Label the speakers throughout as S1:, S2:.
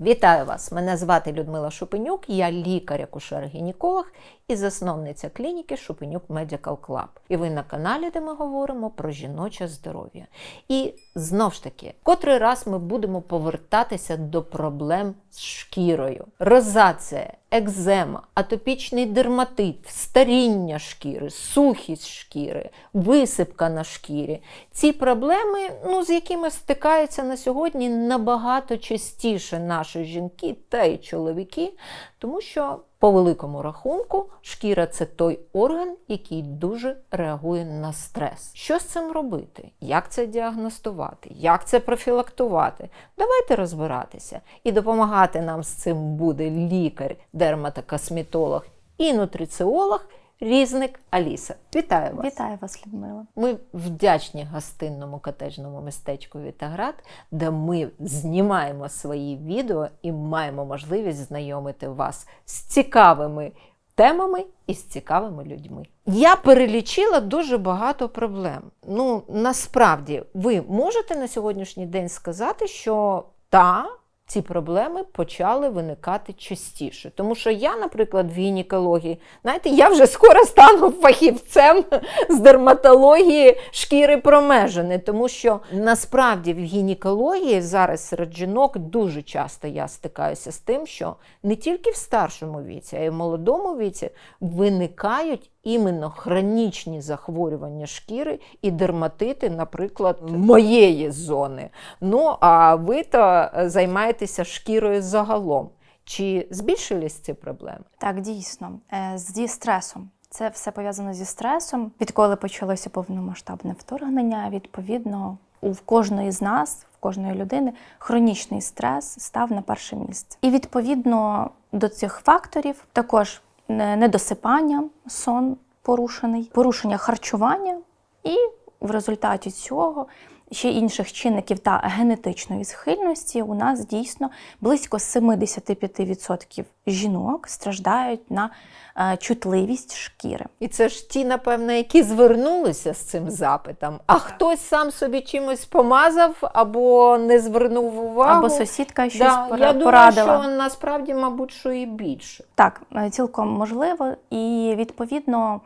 S1: Вітаю вас! Мене звати Людмила Шупенюк, я лікар-акушер-гінеколог і засновниця клініки Шупенюк Medical Club. І ви на каналі, де ми говоримо про жіноче здоров'я. І знов ж таки, котрий раз ми будемо повертатися до проблем з шкірою. Розація, екзема, атопічний дерматит, старіння шкіри, сухість шкіри, висипка на шкірі. Ці проблеми, ну, з якими стикаються на сьогодні набагато частіше наші жінки та й чоловіки, тому що по великому рахунку, шкіра це той орган, який дуже реагує на стрес. Що з цим робити? Як це діагностувати? Як це профілактувати? Давайте розбиратися. І допомагати нам з цим буде лікар, дерматокосметолог і нутриціолог. Різник Аліса. Вітаю вас!
S2: Вітаю вас, Людмила.
S1: Ми вдячні гостинному котежному містечку Вітаград, де ми знімаємо свої відео і маємо можливість знайомити вас з цікавими темами і з цікавими людьми. Я перелічила дуже багато проблем. Ну, насправді, ви можете на сьогоднішній день сказати, що та. Ці проблеми почали виникати частіше. Тому що я, наприклад, в гінекології, знаєте, я вже скоро стану фахівцем з дерматології шкіри промежини, тому що насправді в гінекології зараз серед жінок дуже часто я стикаюся з тим, що не тільки в старшому віці, а й в молодому віці виникають іменно хронічні захворювання шкіри і дерматити, наприклад, моєї зони. Ну а ви то займаєтеся шкірою загалом. Чи збільшились ці проблеми?
S2: Так, дійсно, Е, зі стресом. Це все пов'язано зі стресом. Відколи почалося повномасштабне вторгнення, відповідно, у кожної з нас, в кожної людини, хронічний стрес став на перше місце. І відповідно до цих факторів також недосипання, сон порушений, порушення харчування, і в результаті цього ще інших чинників та генетичної схильності у нас дійсно близько 75% жінок страждають на е, чутливість шкіри.
S1: І це ж ті, напевно, які звернулися з цим запитом, а хтось сам собі чимось помазав або не звернув увагу.
S2: Або сусідка щось
S1: Да,
S2: пора-
S1: я думаю, що насправді, мабуть, що і більше.
S2: Так, е, цілком можливо. І відповідно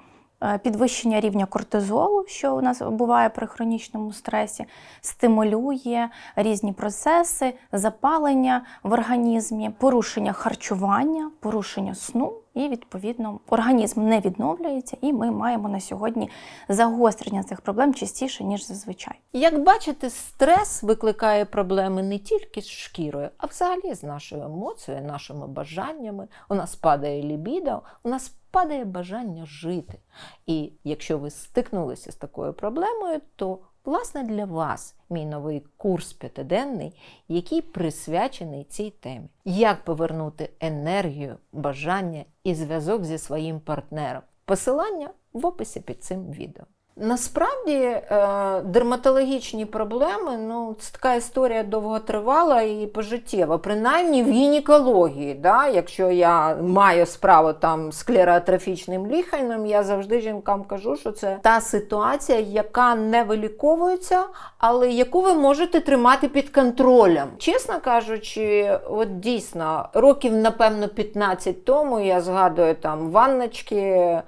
S2: підвищення рівня кортизолу, що у нас буває при хронічному стресі, стимулює різні процеси, запалення в організмі, порушення харчування, порушення сну. І відповідно організм не відновлюється, і ми маємо на сьогодні загострення цих проблем частіше ніж зазвичай.
S1: Як бачите, стрес викликає проблеми не тільки з шкірою, а взагалі з нашою емоцією, нашими бажаннями. У нас падає лібідо, у нас падає бажання жити. І якщо ви стикнулися з такою проблемою, то власне для вас мій новий курс п'ятиденний, який присвячений цій темі. Як повернути енергію, бажання і зв'язок зі своїм партнером? Посилання в описі під цим відео. Насправді е, дерматологічні проблеми ну, це така історія довготривала і пожиттєва, принаймні в гінекології. Да? Якщо я маю справу там з склеротрофічним ліхайном, я завжди жінкам кажу, що це та ситуація, яка не виліковується, але яку ви можете тримати під контролем. Чесно кажучи, от дійсно, років, напевно, 15 тому я згадую там ванночки, е,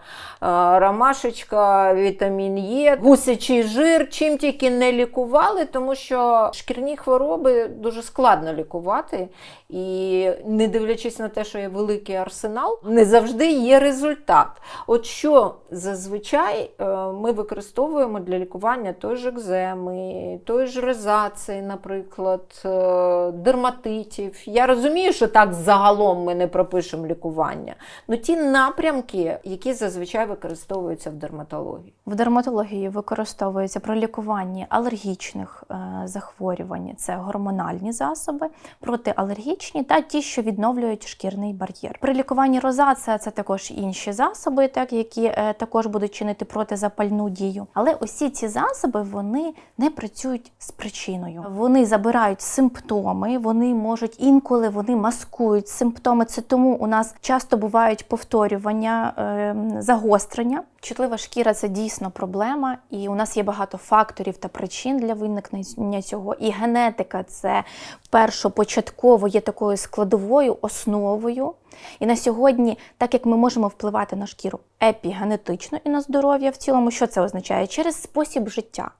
S1: ромашечка, вітамін Е, гусячий жир, чим тільки не лікували, тому що шкірні хвороби дуже складно лікувати. І не дивлячись на те, що є великий арсенал, не завжди є результат. От що зазвичай е, ми використовуємо для лікування той ж екземи, той ж розації, наприклад, е, дерматитів. Я розумію, що так загалом ми не пропишемо лікування. але ті напрямки, які зазвичай використовуються в дерматології.
S2: В дерматології використовується при лікуванні алергічних е, захворювань. Це гормональні засоби, протиалергічні та ті, що відновлюють шкірний бар'єр. При лікуванні розація це також інші засоби, так які е, також будуть чинити протизапальну дію. Але усі ці засоби вони не працюють з причиною. Вони забирають симптоми, вони можуть інколи вони маскують симптоми. Це тому у нас часто бувають повторювання, е, загострення. Чутлива шкіра це дійсно проблема. Проблема, і у нас є багато факторів та причин для виникнення цього. І генетика це першопочатково є такою складовою основою. І на сьогодні, так як ми можемо впливати на шкіру епігенетично і на здоров'я в цілому, що це означає? Через спосіб життя.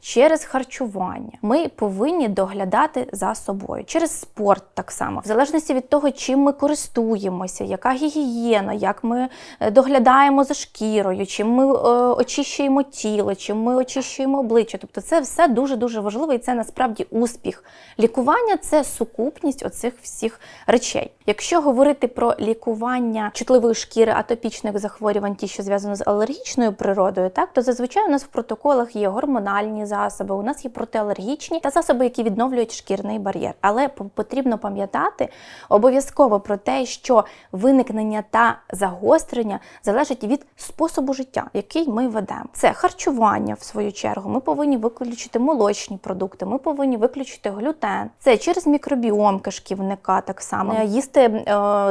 S2: Через харчування ми повинні доглядати за собою через спорт так само, в залежності від того, чим ми користуємося, яка гігієна, як ми е, доглядаємо за шкірою, чим ми е, очищуємо тіло, чим ми очищуємо обличчя. Тобто, це все дуже дуже важливо, і це насправді успіх. Лікування це сукупність оцих всіх речей. Якщо говорити про лікування чутливої шкіри, атопічних захворювань, ті, що зв'язано з алергічною природою, так то зазвичай у нас в протоколах є гормональні засоби, у нас є протиалергічні та засоби, які відновлюють шкірний бар'єр. Але по- потрібно пам'ятати обов'язково про те, що виникнення та загострення залежить від способу життя, який ми ведемо. Це харчування, в свою чергу. Ми повинні виключити молочні продукти, ми повинні виключити глютен. Це через мікробіом кишківника так само. Е, Їсти е,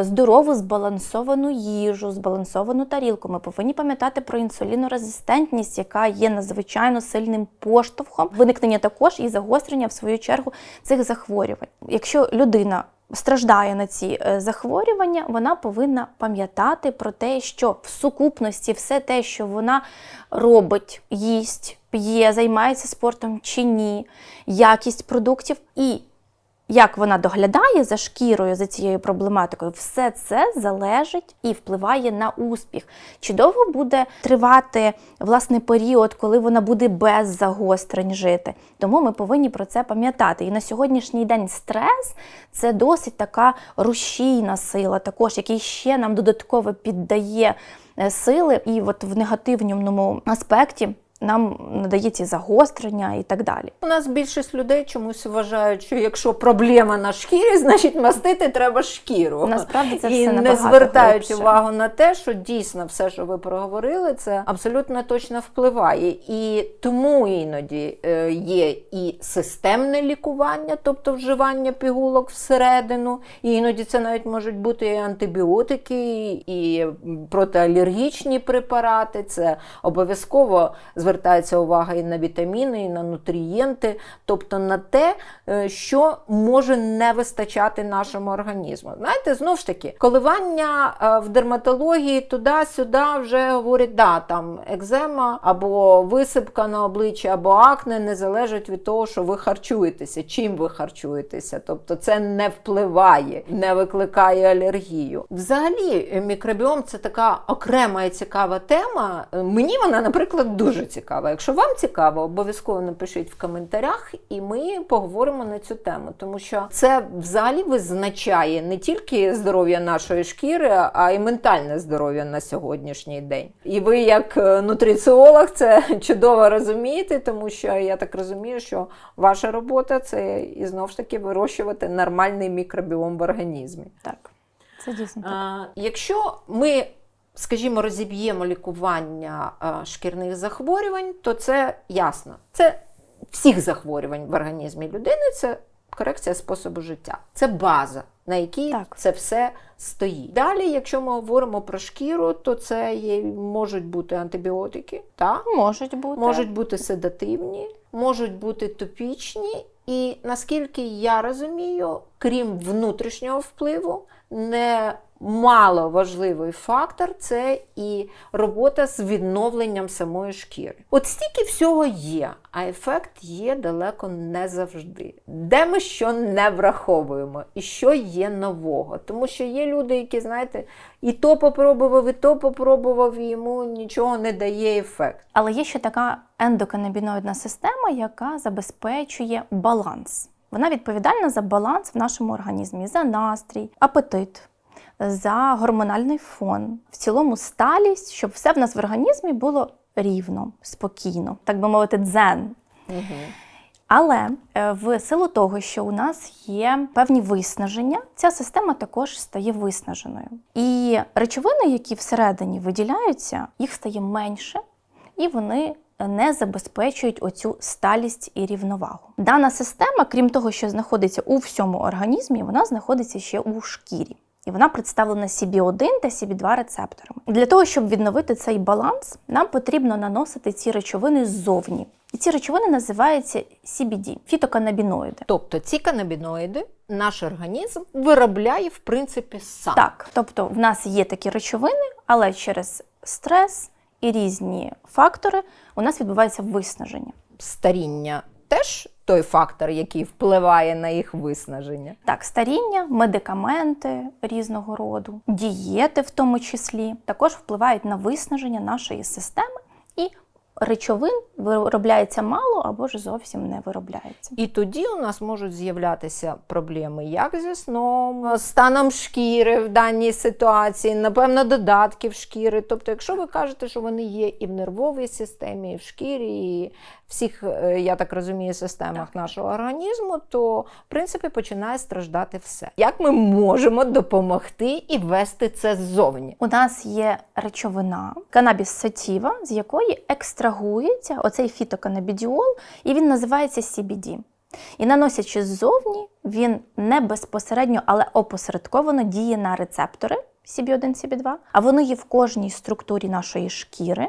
S2: здорову збалансовану їжу, збалансовану тарілку. Ми повинні пам'ятати про інсулінорезистентність, яка є надзвичайно сильним поштовхом виникнення також і загострення в свою чергу цих захворювань. Якщо людина страждає на ці е, захворювання, вона повинна пам'ятати про те, що в сукупності все те, що вона робить, їсть, п'є, займається спортом чи ні, якість продуктів і як вона доглядає за шкірою за цією проблематикою, все це залежить і впливає на успіх. Чи довго буде тривати власне період, коли вона буде без загострень жити? Тому ми повинні про це пам'ятати. І на сьогоднішній день стрес це досить така рушійна сила, також який ще нам додатково піддає е, сили, і от в негативному аспекті. Нам надає ці загострення і так далі.
S1: У нас більшість людей чомусь вважають, що якщо проблема на шкірі, значить мастити треба шкіру.
S2: Насправді це
S1: і
S2: все
S1: не звертають
S2: глибше.
S1: увагу на те, що дійсно все, що ви проговорили, це абсолютно точно впливає. І тому іноді е, є і системне лікування, тобто вживання пігулок всередину. І іноді це навіть можуть бути і антибіотики, і протиалергічні препарати. Це обов'язково звертається увага і на вітаміни, і на нутрієнти, тобто на те, е, що може не вистачати нашому організму. Знаєте, знову ж таки, коливання е, в дерматології туди-сюди вже говорять, да, там екзема або висипка на обличчі, або акне не залежить від того, що ви харчуєтеся, чим ви харчуєтеся. Тобто це не впливає, не викликає алергію. Взагалі, мікробіом це така окрема і цікава тема. Мені вона, наприклад, дуже цікава. Якщо вам цікаво, обов'язково напишіть в коментарях, і ми поговоримо на цю тему, тому що це взагалі визначає не тільки здоров'я нашої шкіри, а й ментальне здоров'я на сьогоднішній день. І ви, як е, нутриціолог, це чудово розумієте, тому що я так розумію, що ваша робота це і знову ж таки вирощувати нормальний мікробіом в організмі.
S2: Так, це дійсно так.
S1: А, якщо ми, скажімо, розіб'ємо лікування шкірних захворювань, то це ясно. Це всіх захворювань в організмі людини, це корекція способу життя. Це база, на якій
S2: Так.
S1: це все стоїть. Далі, якщо ми говоримо про шкіру, то це є, можуть бути антибіотики, так?
S2: Можуть бути.
S1: Можуть бути седативні, можуть бути топічні, і наскільки я розумію, крім внутрішнього впливу, не мало важливий фактор це і робота з відновленням самої шкіри. От стільки всього є, а ефект є далеко не завжди. Де ми що не враховуємо, і що є нового. Тому що є люди, які, знаєте, і то попробував, і то попробував, і йому нічого не дає ефект.
S2: Але є ще така ендоканабіноїдна система, яка забезпечує баланс. Вона відповідальна за баланс в нашому організмі, за настрій, апетит, за гормональний фон, в цілому сталість, щоб все в нас в організмі було рівно, спокійно, так би мовити, дзен. Але е, в силу того, що у нас є певні виснаження, ця система також стає виснаженою. І речовини, які всередині виділяються, їх стає менше, і вони не забезпечують оцю сталість і рівновагу. Дана система, крім того, що знаходиться у всьому організмі, вона знаходиться ще у шкірі. І вона представлена CB1 та CB2 рецепторами. Для того, щоб відновити цей баланс, нам потрібно наносити ці речовини ззовні. І ці речовини називаються CBD – фітоканабіноїди.
S1: Тобто ці канабіноїди наш організм виробляє в принципі сам.
S2: Так, тобто в нас є такі речовини, але через стрес і різні фактори у нас відбувається виснаження.
S1: Старіння теж той фактор, який впливає на їх виснаження.
S2: Так, старіння, медикаменти різного роду, дієти в тому числі також впливають на виснаження нашої системи і речовин виробляється мало або ж зовсім не виробляється.
S1: І тоді у нас можуть з'являтися проблеми як зі сном, станом шкіри в даній ситуації, напевно, додатків шкіри. Тобто, якщо ви кажете, що вони є і в нервовій системі, і в шкірі, і всіх, е, я так розумію, системах нашого організму, то в принципі починає страждати все. Як ми можемо допомогти і вести це ззовні?
S2: У нас є речовина канабіс сатіва, з якої екстрагується оцей фітоканабідіол, і він називається CBD. І наносячи ззовні, він не безпосередньо, але опосередковано діє на рецептори CB1, CB2, а вони є в кожній структурі нашої шкіри.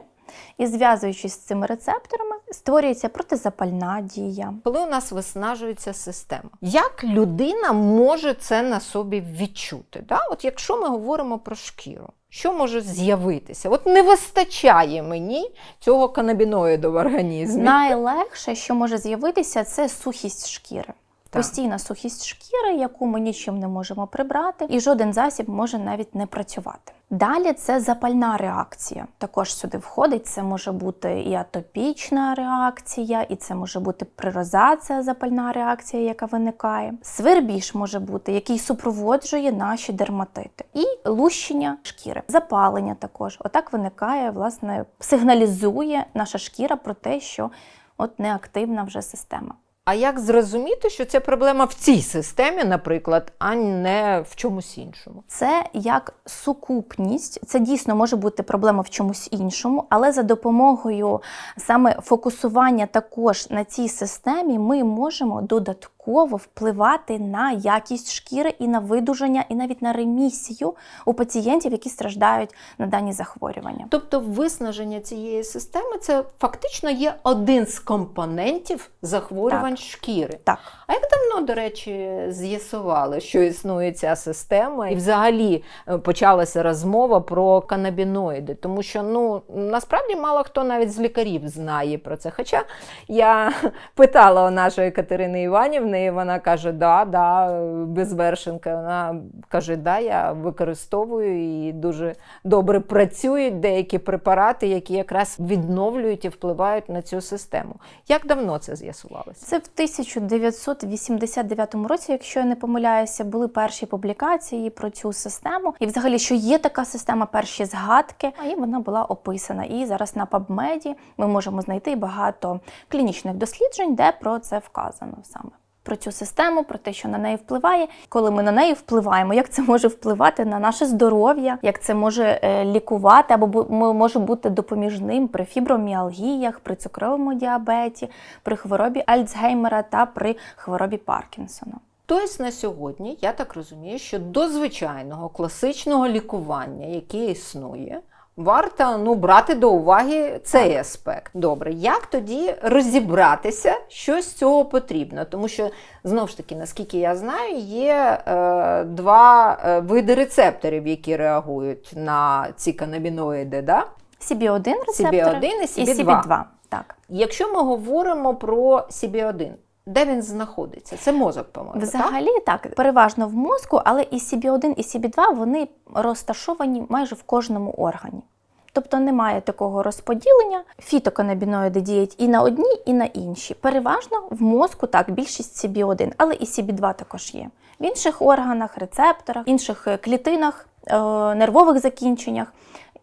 S2: І зв'язуючись з цими рецепторами, створюється протизапальна дія.
S1: Коли у нас виснажується система, як людина може це на собі відчути? Да? От якщо ми говоримо про шкіру, що може з'явитися? От не вистачає мені цього канабіноїду в організмі.
S2: Найлегше, що може з'явитися, це сухість шкіри.
S1: Так.
S2: Постійна сухість шкіри, яку ми нічим не можемо прибрати, і жоден засіб може навіть не працювати. Далі це запальна реакція. Також сюди входить. Це може бути і атопічна реакція, і це може бути прирозація, запальна реакція, яка виникає. Свербіж може бути, який супроводжує наші дерматити, і лущення шкіри, запалення також. Отак виникає, власне, сигналізує наша шкіра про те, що от неактивна вже система.
S1: А як зрозуміти, що ця проблема в цій системі, наприклад, а не в чомусь іншому?
S2: Це як сукупність. Це дійсно може бути проблема в чомусь іншому, але за допомогою саме фокусування також на цій системі ми можемо додатково впливати на якість шкіри і на видужання, і навіть на ремісію у пацієнтів, які страждають на дані захворювання.
S1: Тобто виснаження цієї системи це фактично є один з компонентів захворювань шкіри.
S2: Так.
S1: А як давно, до речі, з'ясували, що існує ця система, і взагалі е, почалася розмова про канабіноїди, тому що ну насправді мало хто навіть з лікарів знає про це. Хоча я питала у нашої Катерини Іванівни, і вона каже: да, да, безвершенка. Вона каже, да, я використовую і дуже добре працюють деякі препарати, які якраз відновлюють і впливають на цю систему. Як давно це з'ясувалося?
S2: Це в 1989 році, якщо я не помиляюся, були перші публікації про цю систему. І взагалі, що є така система, перші згадки, і вона була описана. І зараз на PubMed ми можемо знайти багато клінічних досліджень, де про це вказано саме. Про цю систему, про те, що на неї впливає, коли ми на неї впливаємо, як це може впливати на наше здоров'я, як це може е, лікувати або може бути допоміжним при фіброміалгіях, при цукровому діабеті, при хворобі Альцгеймера та при хворобі Паркінсона.
S1: Тобто на сьогодні, я так розумію, що до звичайного класичного лікування, яке існує, варто ну, брати до уваги цей аспект. Добре, як тоді розібратися, що з цього потрібно? Тому що, знову ж таки, наскільки я знаю, є е, два е, види рецепторів, які реагують на ці канабіноїди. Да?
S2: CB1 рецептори
S1: CB1 і
S2: і
S1: CB2.
S2: CB2. Так.
S1: Якщо ми говоримо про CB1, де він знаходиться? Це мозок, по-моєму. так?
S2: Взагалі так, переважно в мозку, але і CB1, і CB2 вони розташовані майже в кожному органі. Тобто немає такого розподілення. Фітоканабіноїди діють і на одні, і на інші. Переважно в мозку так, більшість CB1, але і CB2 також є. В інших органах, рецепторах, інших е, клітинах, е, нервових закінченнях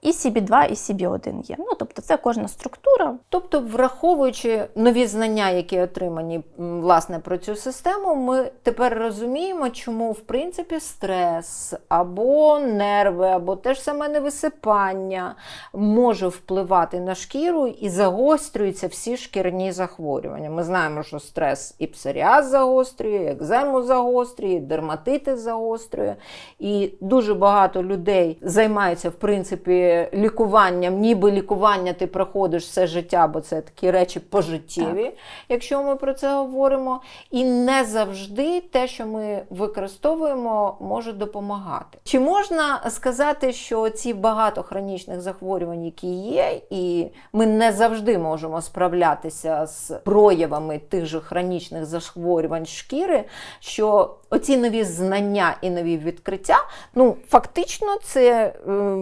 S2: І CB2, і CB1 є. Ну, тобто це кожна структура.
S1: Тобто, враховуючи нові знання, які отримані власне про цю систему, ми тепер розуміємо, чому в принципі стрес або нерви, або те ж саме невисипання може впливати на шкіру і загострюються всі шкірні захворювання. Ми знаємо, що стрес і псоріаз загострює, екзему загострює, і дерматити загострює. І дуже багато людей займаються в принципі лікуванням, ніби лікування ти проходиш все життя, бо це такі речі пожиттєві, якщо ми про це говоримо. І не завжди те, що ми використовуємо, може допомагати. Чи можна сказати, що ці багато хронічних захворювань, які є, і ми не завжди можемо справлятися з проявами тих же хронічних захворювань шкіри, що оці нові знання і нові відкриття, ну фактично, це е,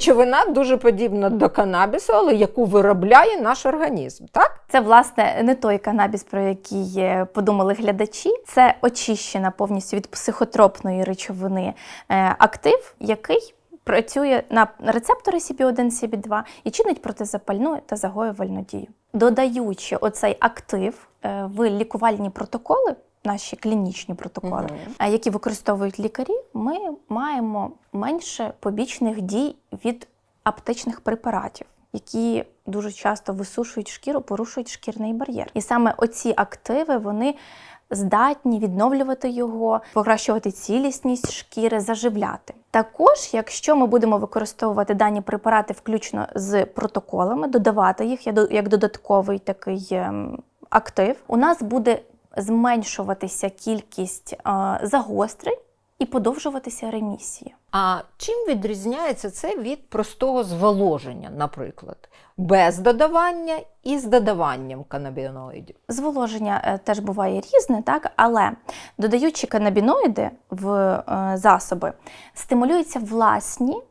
S1: речовина дуже подібна до канабісу, але яку виробляє наш організм, так?
S2: Це, власне, не той канабіс, про який е, подумали глядачі. Це очищена повністю від психотропної речовини е, актив, який працює на рецептори CB1, CB2 і чинить протизапальну та загоювальну дію. Додаючи оцей актив е, в лікувальні протоколи, наші клінічні протоколи, е, які використовують лікарі, ми маємо менше побічних дій від аптечних препаратів, які дуже часто висушують шкіру, порушують шкірний бар'єр. І саме оці активи вони здатні відновлювати його, покращувати цілісність шкіри, заживляти. Також, якщо ми будемо використовувати дані препарати включно з протоколами, додавати їх як додатковий такий ем, актив, у нас буде зменшуватися кількість загострень і подовжуватися ремісія.
S1: А чим відрізняється це від простого зволоження, наприклад, без додавання і з додаванням канабіноїдів?
S2: Зволоження е, теж буває різне, так але додаючи канабіноїди в е, засоби, стимулюються власні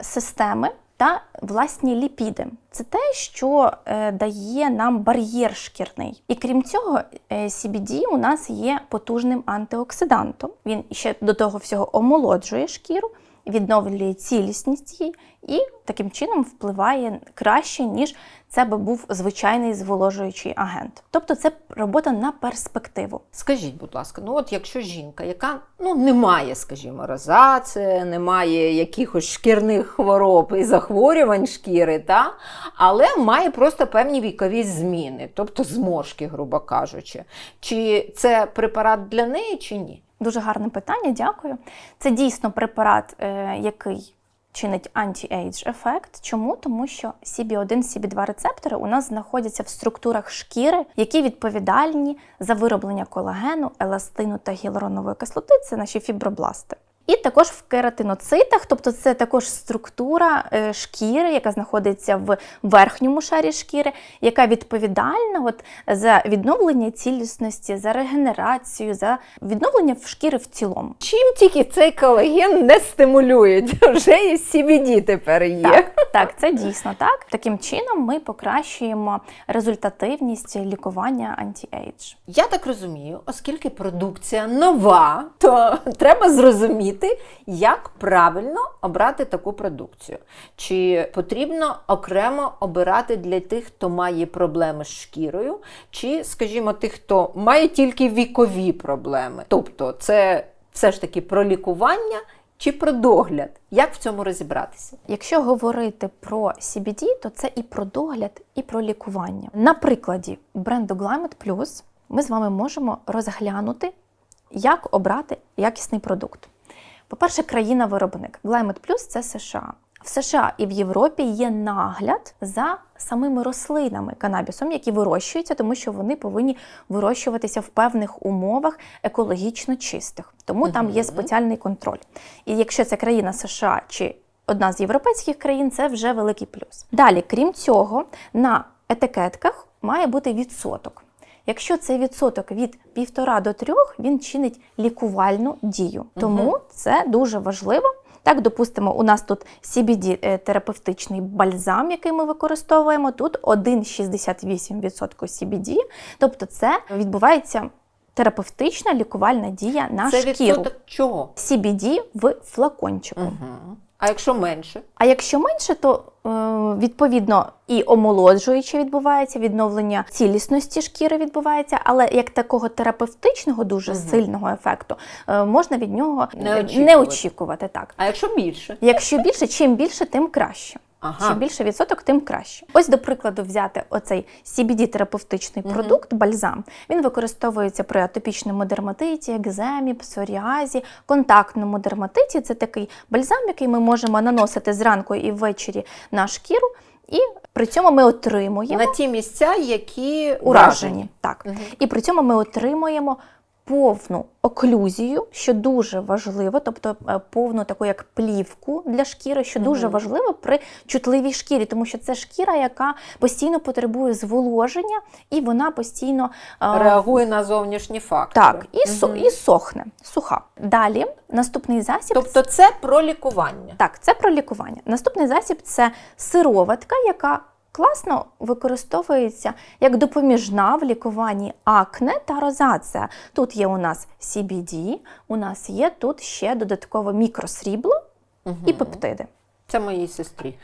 S2: системи та власні ліпіди. Це те, що е, дає нам бар'єр шкірний. І крім цього, е, CBD у нас є потужним антиоксидантом. Він ще до того всього омолоджує шкіру, відновлює цілісність її і таким чином впливає краще, ніж це би був звичайний зволожуючий агент. Тобто це робота на перспективу.
S1: Скажіть, будь ласка, ну от якщо жінка, яка ну не має, скажімо, розації, не має якихось шкірних хвороб і захворювань шкіри, та? але має просто певні вікові зміни, тобто зморшки, грубо кажучи, чи це препарат для неї, чи ні?
S2: Дуже гарне питання, дякую. Це дійсно препарат, е, який чинить анті-ейдж ефект. Чому? Тому що CB1, CB2 рецептори у нас знаходяться в структурах шкіри, які відповідальні за вироблення колагену, еластину та гіалуронової кислоти. Це наші фібробласти. І також в кератиноцитах, тобто це також структура е, шкіри, яка знаходиться в верхньому шарі шкіри, яка відповідальна от, за відновлення цілісності, за регенерацію, за відновлення в шкіри в цілому.
S1: Чим тільки цей колаген не стимулюють? Вже і CBD тепер є.
S2: Так, так, це дійсно так. Таким чином ми покращуємо результативність лікування анті-ейдж.
S1: Я так розумію, оскільки продукція нова, то треба зрозуміти, як правильно обрати таку продукцію. Чи потрібно окремо обирати для тих, хто має проблеми з шкірою, чи, скажімо, тих, хто має тільки вікові проблеми. Тобто, це все ж таки про лікування чи про догляд. Як в цьому розібратися?
S2: Якщо говорити про CBD, то це і про догляд, і про лікування. На прикладі бренду Glymed Plus ми з вами можемо розглянути, як обрати якісний продукт. По-перше, країна-виробник. Glymed Plus – це США. В США і в Європі є нагляд за самими рослинами канабісом, які вирощуються, тому що вони повинні вирощуватися в певних умовах екологічно чистих. Тому там є спеціальний контроль. І якщо це країна США чи одна з європейських країн, це вже великий плюс. Далі, крім цього, на етикетках має бути відсоток. Якщо цей відсоток від 1,5 до 3, він чинить лікувальну дію. Тому це дуже важливо. Так, допустимо, у нас тут CBD е, терапевтичний бальзам, який ми використовуємо. Тут 1,68% CBD, тобто це відбувається терапевтична лікувальна дія на
S1: це
S2: шкіру.
S1: відсоток чого?
S2: CBD в флакончику.
S1: Угу. А якщо менше?
S2: А якщо менше, то е, відповідно і омолоджуюче відбувається, відновлення цілісності шкіри відбувається, але як такого терапевтичного, дуже
S1: угу.
S2: сильного ефекту е, можна від нього
S1: Не очікувати.
S2: не очікувати. Так,
S1: А якщо більше?
S2: якщо більше, чим більше, тим краще.
S1: Ага.
S2: Чим більше відсоток, тим краще. Ось, до прикладу, взяти оцей CBD-терапевтичний
S1: Мгм.
S2: продукт, бальзам. Він використовується при атопічному дерматиті, екземі, псоріазі, контактному дерматиті. Це такий бальзам, який ми можемо наносити зранку і ввечері на шкіру, і при цьому ми отримуємо
S1: На ті місця, які
S2: уражені. Так.
S1: Мгм.
S2: І при цьому ми отримуємо повну оклюзію, що дуже важливо, тобто е, повну таку як плівку для шкіри, що дуже важливо при чутливій шкірі, тому що це шкіра, яка постійно потребує зволоження, і вона постійно е,
S1: Реагує на зовнішні фактори.
S2: так, і, со, і сохне, суха. Далі наступний засіб.
S1: Тобто це про лікування.
S2: Так, це про лікування. Наступний засіб це сироватка, яка класно використовується як допоміжна в лікуванні акне та розація. Тут є у нас CBD, у нас є тут ще додатково мікросрібло і пептиди.
S1: Це моїй сестрі.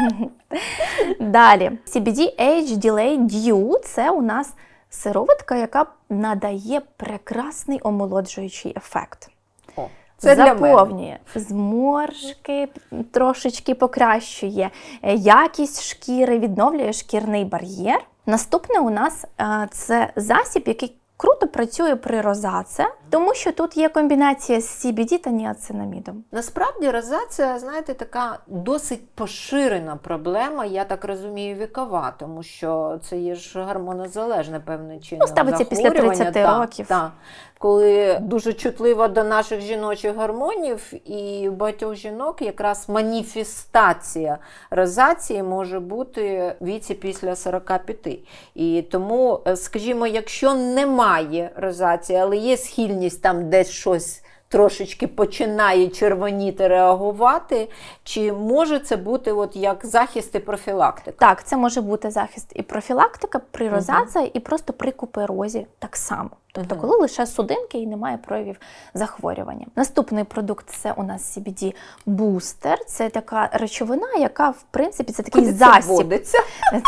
S2: Далі CBD Age Delay Dew – це у нас сироватка, яка надає прекрасний омолоджуючий ефект.
S1: О, це для мене.
S2: заповнює зморшки, трошечки покращує е, якість шкіри, відновлює шкірний бар'єр. Наступне у нас е, це засіб, який круто працює при розаце, тому що тут є комбінація з CBD та ніацинамідом.
S1: Насправді розація, знаєте, така досить поширена проблема, я так розумію, вікова, тому що це є ж гормонозалежне певне чином.
S2: Ну, ставиться після
S1: захворювання.
S2: 30 років.
S1: так. Коли дуже чутлива до наших жіночих гормонів, і в багатьох жінок якраз маніфестація розації може бути в віці після 45. І тому, е, скажімо, якщо немає розації, але є схильність там десь щось трошечки починає червоніти реагувати, чи може це бути от як захист і профілактика?
S2: Так, це може бути захист і профілактика при розації, і просто при куперозі так само. Тобто, коли лише судинки і немає проявів захворювання. Наступний продукт це у нас CBD бустер. Це така речовина, яка в принципі це такий
S1: Куди це
S2: засіб.
S1: вводиться?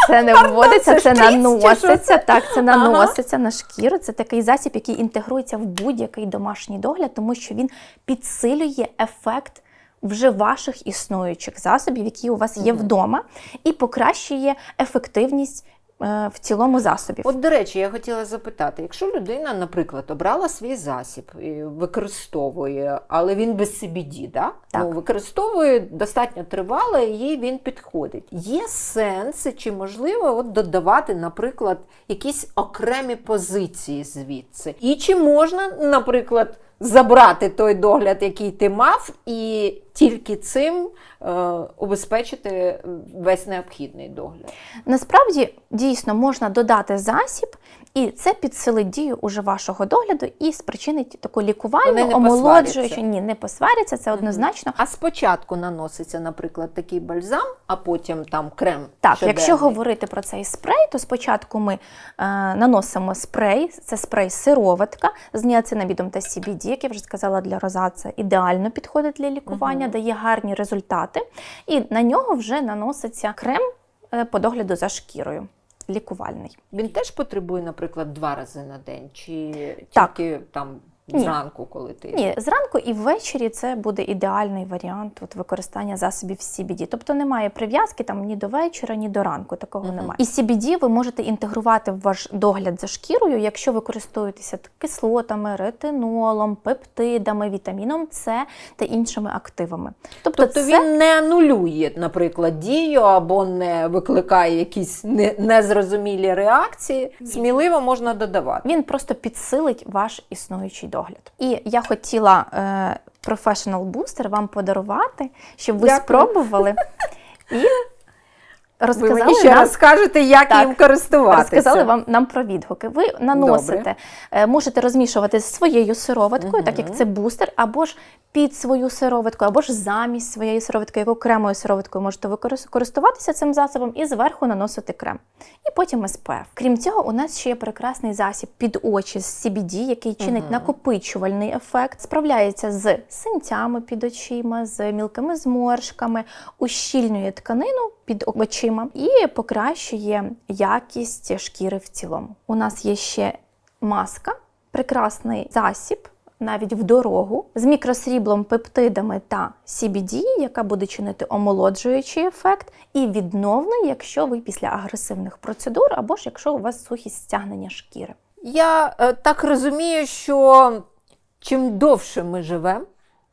S2: Це не вводиться,
S1: це
S2: це наноситься. Так, це
S1: Ага.
S2: на шкіру. Це такий засіб, який інтегрується в будь-який домашній догляд, тому що він підсилює ефект. Вже ваших існуючих засобів, які у вас є вдома, і покращує ефективність в цілому засобів.
S1: От, до речі, я хотіла запитати, якщо людина, наприклад, обрала свій засіб і використовує, але він без CBD, да?
S2: Так.
S1: Ну, використовує достатньо тривало, і їй він підходить. Є сенс чи можливо от додавати, наприклад, якісь окремі позиції звідси? І чи можна, наприклад, забрати той догляд, який ти мав, і тільки цим е, убезпечити весь необхідний догляд?
S2: Насправді дійсно можна додати засіб, і це підсилить дію уже вашого догляду і спричинить таку лікувальну, омолоджуючу. Ні, не посваряться, це однозначно.
S1: А спочатку наноситься, наприклад, такий бальзам, а потім там крем.
S2: Так,
S1: щоденний.
S2: якщо говорити про цей спрей, то спочатку ми е, наносимо спрей, це спрей сироватка з ніацинамідом та CBD, як я вже сказала, для розації ідеально підходить для лікування,
S1: Мгм.
S2: дає гарні результати. І на нього вже наноситься крем е, по догляду за шкірою. Лікувальний.
S1: він теж потребує, наприклад, два рази на день, чи
S2: Так.
S1: тільки там
S2: Ні.
S1: зранку, коли ти
S2: Ні, зранку і ввечері це буде ідеальний варіант от, використання засобів CBD. Тобто немає прив'язки там ні до вечора, ні до ранку. Такого
S1: Мгм.
S2: немає. І CBD ви можете інтегрувати в ваш догляд за шкірою, якщо ви користуєтеся кислотами, ретинолом, пептидами, вітаміном С та іншими активами. Тобто,
S1: Тобто
S2: це...
S1: він не анулює, наприклад, дію або не викликає якісь не- незрозумілі реакції. Сміливо можна додавати.
S2: Він просто підсилить ваш існуючий догляд. І я хотіла е, Professional Booster вам подарувати, щоб ви
S1: Дякую.
S2: спробували. І
S1: Ви мені ще
S2: нам,
S1: розкажете, як
S2: Так.
S1: їм користуватися.
S2: розказали вам нам про відгуки. Ви наносите,
S1: Добре.
S2: е, можете розмішувати з своєю сироваткою, так як це бустер, або ж під свою сироватку, або ж замість своєї сироватки, як окремою сироваткою можете користуватися цим засобом і зверху наносити крем. І потім SPF. Крім цього, у нас ще є прекрасний засіб під очі з CBD, який чинить
S1: Мгм.
S2: накопичувальний ефект, справляється з синцями під очима, з мілкими зморшками, ущільнює тканину під очима і покращує якість шкіри в цілому. У нас є ще маска, прекрасний засіб. Навіть в дорогу з мікросріблом, пептидами та CBD, яка буде чинити омолоджуючий ефект, і відновлення, якщо ви після агресивних процедур, або ж якщо у вас сухість стягнення шкіри.
S1: Я е, так розумію, що чим довше ми живемо,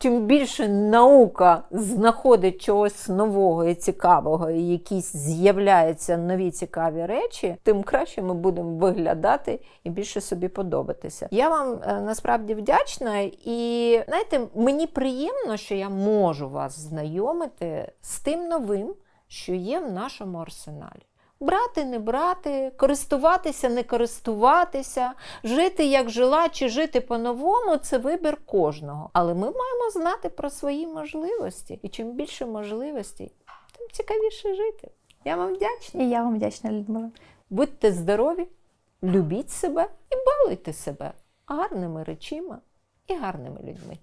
S1: чим більше наука знаходить чогось нового і цікавого, і якісь з'являються нові цікаві речі, тим краще ми будемо виглядати і більше собі подобатися. Я вам е, насправді вдячна, і знаєте, мені приємно, що я можу вас знайомити з тим новим, що є в нашому арсеналі. Брати, не брати, користуватися, не користуватися, жити як жила чи жити по-новому це вибір кожного. Але ми маємо знати про свої можливості. І чим більше можливостей, тим цікавіше жити. Я вам вдячна.
S2: І я вам вдячна, Людмила.
S1: Будьте здорові, любіть себе і балуйте себе гарними речима і гарними людьми.